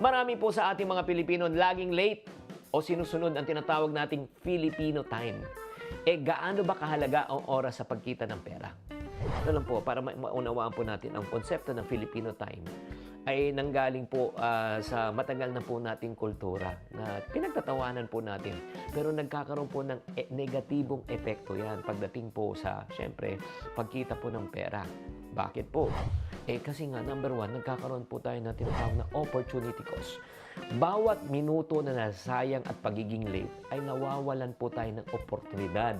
Marami po sa ating mga Pilipino laging late o sinusunod ang tinatawag nating Filipino time. Eh, gaano ba kahalaga ang oras sa pagkita ng pera? Ito lang po, para ma- maunawaan po natin ang konsepto ng Filipino time ay nanggaling po ah, sa matagal na po nating kultura na pinagtatawanan po natin. Pero nagkakaroon po ng e- negatibong epekto yan pagdating po sa, syempre, pagkita po ng pera. Bakit po? Eh kasi nga, number one, nagkakaroon po tayo ng tinatawag na opportunity cost. Bawat minuto na nasayang at pagiging late ay nawawalan po tayo ng oportunidad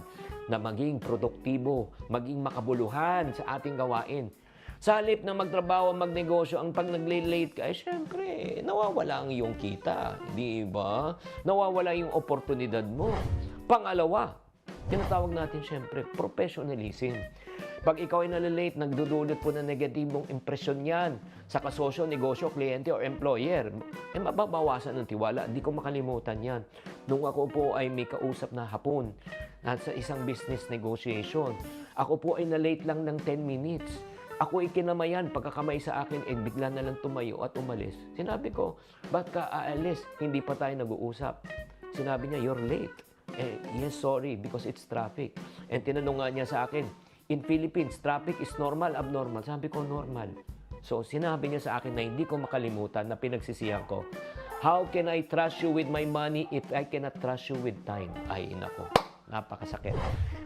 na maging produktibo, maging makabuluhan sa ating gawain. Sa halip na magtrabaho, magnegosyo, ang pag nag-late ka, eh syempre, nawawala ang iyong kita. Di ba? Nawawala yung oportunidad mo. Pangalawa, tinatawag natin syempre, professionalism. Pag ikaw ay nalalate, nagdudulot po ng negatibong impresyon yan sa kasosyo, negosyo, kliyente, or employer. Eh, mababawasan ng tiwala. Hindi ko makalimutan yan. Nung ako po ay may kausap na hapon at sa isang business negotiation, ako po ay na-late lang ng 10 minutes. Ako ay kinamayan, pagkakamay sa akin, eh, bigla na lang tumayo at umalis. Sinabi ko, ba't ka aalis? Hindi pa tayo nag-uusap. Sinabi niya, you're late. Eh, yes, sorry, because it's traffic. And tinanong nga niya sa akin, in Philippines, traffic is normal, abnormal. Sabi ko, normal. So, sinabi niya sa akin na hindi ko makalimutan na pinagsisihan ko, How can I trust you with my money if I cannot trust you with time? Ay, nako. Napakasakit.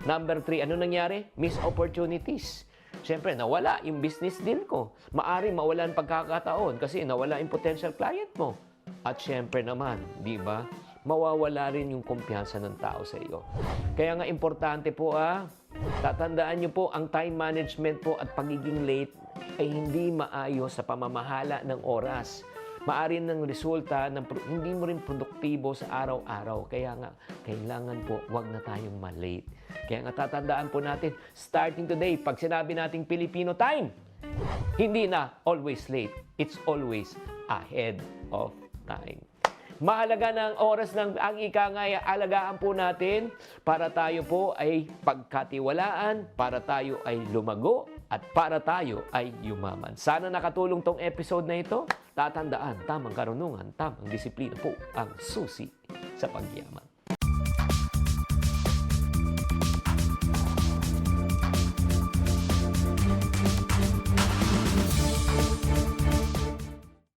Number three, ano nangyari? Miss opportunities. Siyempre, nawala yung business deal ko. Maari mawalan pagkakataon kasi nawala yung potential client mo. At siyempre naman, di ba? Mawawala rin yung kumpiyansa ng tao sa iyo. Kaya nga importante po ah, tatandaan niyo po ang time management po at pagiging late ay hindi maayos sa pamamahala ng oras. Maari ng resulta ng pro- hindi mo rin produktibo sa araw-araw. Kaya nga, kailangan po, wag na tayong malate. Kaya nga tatandaan po natin, starting today, pag sinabi nating Filipino time, hindi na always late. It's always ahead of time. Mahalaga na ang oras ng ang ika nga alagaan po natin para tayo po ay pagkatiwalaan, para tayo ay lumago, at para tayo ay yumaman. Sana nakatulong tong episode na ito. Tatandaan, tamang karunungan, tamang disiplina po ang susi sa pagyaman.